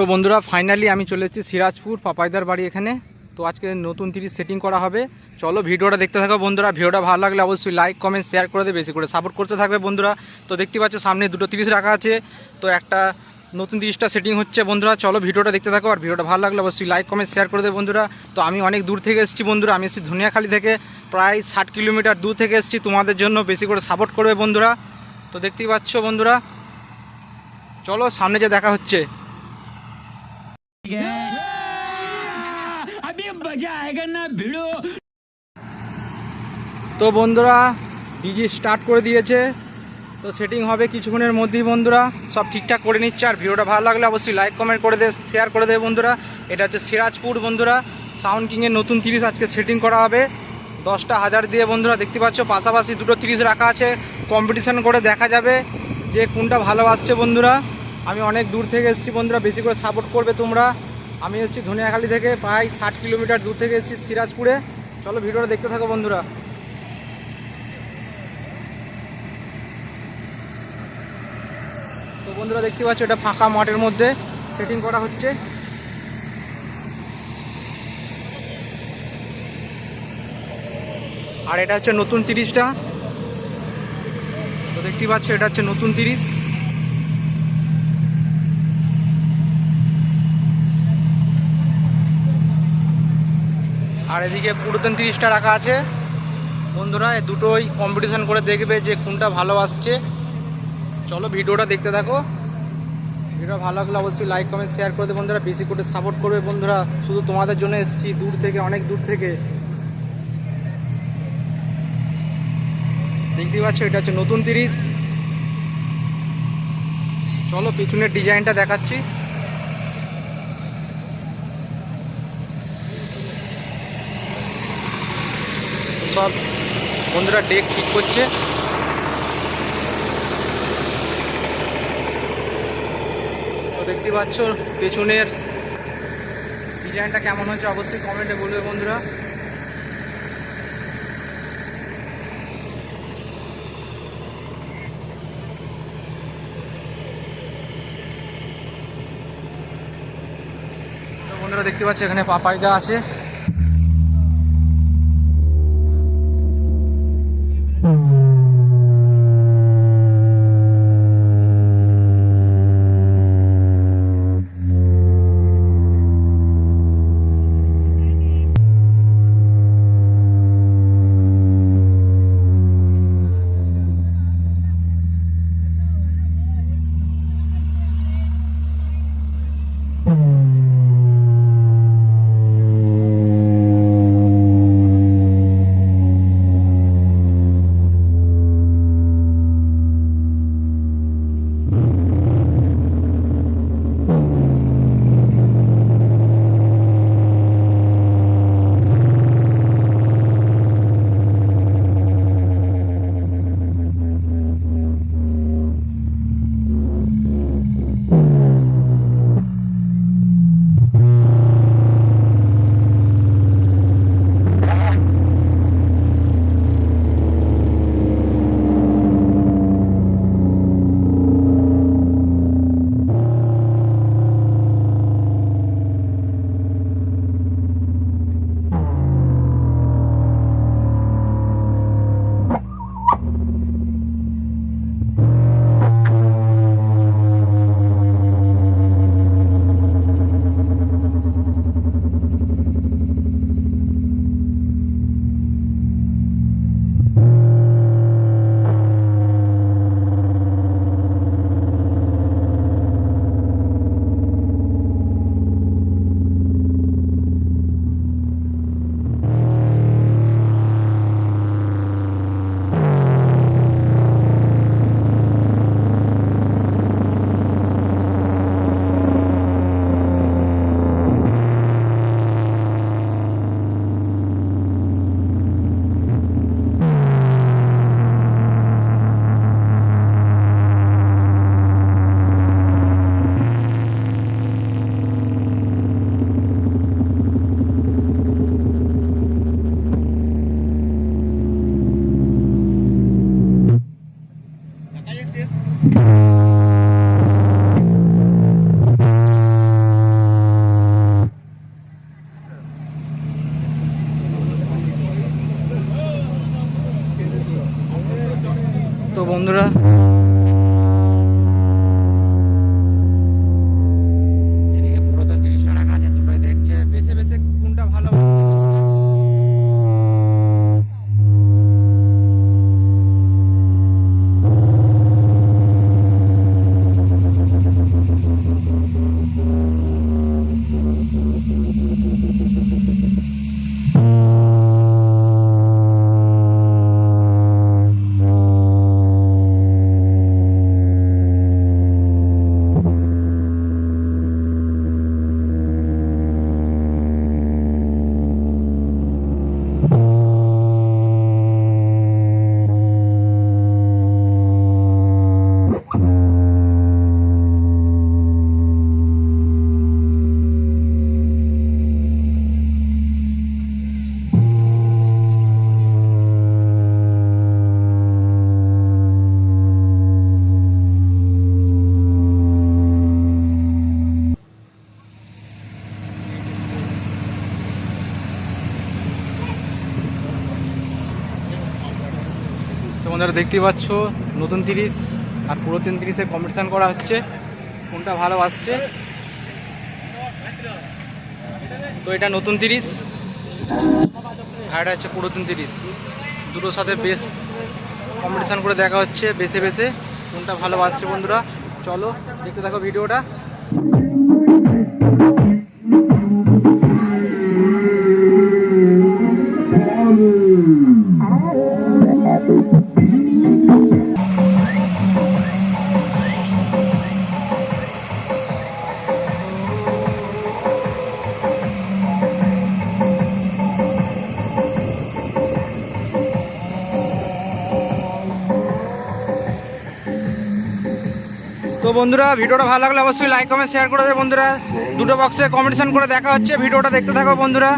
তো বন্ধুরা ফাইনালি আমি চলে এসেছি সিরাজপুর, পাপাইদার বাড়ি এখানে। তো আজকে নতুন তিরিশ সেটিং করা হবে। চলো ভিডিওটা দেখতে থাকো বন্ধুরা, ভিডিওটা ভালো লাগলে অবশ্যই লাইক কমেন্ট শেয়ার করে দেবে, বেশি করে সাপোর্ট করতে থাকবে বন্ধুরা। তো দেখতে পাচ্ছ সামনে দুটো তিরিশ রাখা আছে। তো একটা নতুন তিরিশটা সেটিং হচ্ছে বন্ধুরা, চলো ভিডিওটা দেখতে থাকো। আর ভিডিওটা ভালো লাগলে অবশ্যই লাইক কমেন্ট শেয়ার করে দেবে বন্ধুরা। তো আমি অনেক দূর থেকে এসেছি বন্ধুরা, আমি এসেছি ধনিয়াখালি থেকে। প্রায় ষাট কিলোমিটার দূর থেকে এসেছি, তোমাদের জন্য বেশি করে সাপোর্ট করবে বন্ধুরা। তো দেখতেই পাচ্ছ বন্ধুরা। চলো সামনে যে দেখা হচ্ছে। তো বন্ধুরা, ডিজি স্টার্ট করে দিয়েছে। তো সেটিং হবে কিছুক্ষণের মধ্যেই বন্ধুরা, সব ঠিকঠাক করে নিচ্ছে। আর ভিডিওটা ভালো লাগলে অবশ্যই লাইক কমেন্ট করে দে শেয়ার করে দেবে বন্ধুরা। এটা হচ্ছে সিরাজপুর বন্ধুরা। সাউন্ড কিংয়ের নতুন তিরিশ আজকে সেটিং করা হবে। দশটা হাজার দিয়ে বন্ধুরা দেখতে পাচ্ছ, পাশাপাশি দুটো তিরিশ রাখা আছে। কম্পিটিশান করে দেখা যাবে যে কোনটা ভালো আসছে বন্ধুরা। আমি অনেক দূর থেকে এসেছি বন্ধুরা, বেশি করে সাপোর্ট করবে তোমরা। আমি এসেছি ধনিয়াখালি থেকে, প্রায় ষাট কিলোমিটার দূর থেকে এসেছি সিরাজপুরে। চলো ভিডিওটা দেখতে থাকো বন্ধুরা। তো বন্ধুরা, দেখতে পাচ্ছ, এটা ফাঁকা মাঠের মধ্যে সেটিং করা হচ্ছে। আর এটা হচ্ছে নতুন তিরিশটা। তো দেখতে পাচ্ছ, এটা হচ্ছে নতুন তিরিশ। আর এদিকে পুরাতন তিরিশটা রাখা আছে। বন্ধুরা, এই দুটোই কম্পিটিশন করে দেখবে যে কোনটা ভালো আসছে। চলো ভিডিওটা দেখতে থাকো। ভিডিও ভালো লাগলে অবশ্যই লাইক কমেন্ট শেয়ার করে দেবে বন্ধুরা। বেশি করে সাপোর্ট করবে বন্ধুরা। শুধু তোমাদের জন্য এসেছি, দূর থেকে, অনেক দূর থেকে। দেখতেই পাচ্ছ, এটা হচ্ছে নতুন তিরিশ। চলো পিছনের ডিজাইনটা দেখাচ্ছি। সব বন্ধুরা ডেক ঠিক করছে। তো দেখতে পাচ্ছ, পেছনের ডিজাইনটা কেমন হয়েছে অবশ্যই কমেন্টে বলবে বন্ধুরা। বন্ধুরা দেখতে পাচ্ছ, এখানে পাপাইদা আছে। বন্ধুরা। তো বন্ধুরা দেখতেই পাচ্ছ, নতুন তিরিশ আর পুরাতন তিরিশে কম্পিটিশান করা হচ্ছে। কোনটা ভালো আসছে? তো এটা নতুন তিরিশ। আর এটা হচ্ছে পুরাতন তিরিশ। দুটোর সাথে বেশ কম্পিটিশান করে দেখা হচ্ছে, বেছে বেছে। কোনটা ভালো আসছে বন্ধুরা? চলো দেখতে থাকো ভিডিওটা বন্ধুরা, ভিডিওটা ভালো লাগলে অবশ্যই লাইক কমেন্ট শেয়ার করে দেবে বন্ধুরা। দুটো বক্সে কম্পিটিশন করে দেখা হচ্ছে, ভিডিওটা দেখতে থাকো বন্ধুরা।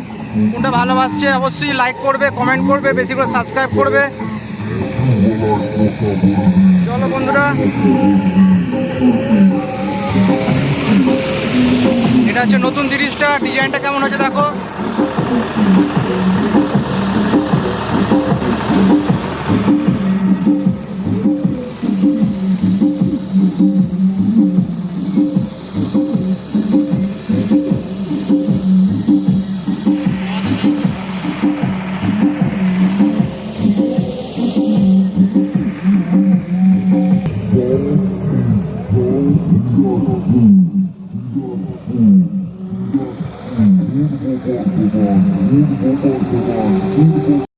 কোনটা ভালোবাসছে অবশ্যই লাইক করবে কমেন্ট করবে, বেশি করে সাবস্ক্রাইব করবে। চলো বন্ধুরা। এটা হচ্ছে নতুন জিনিসটা ডিজাইনটা কেমন হচ্ছে দেখো। いいですね。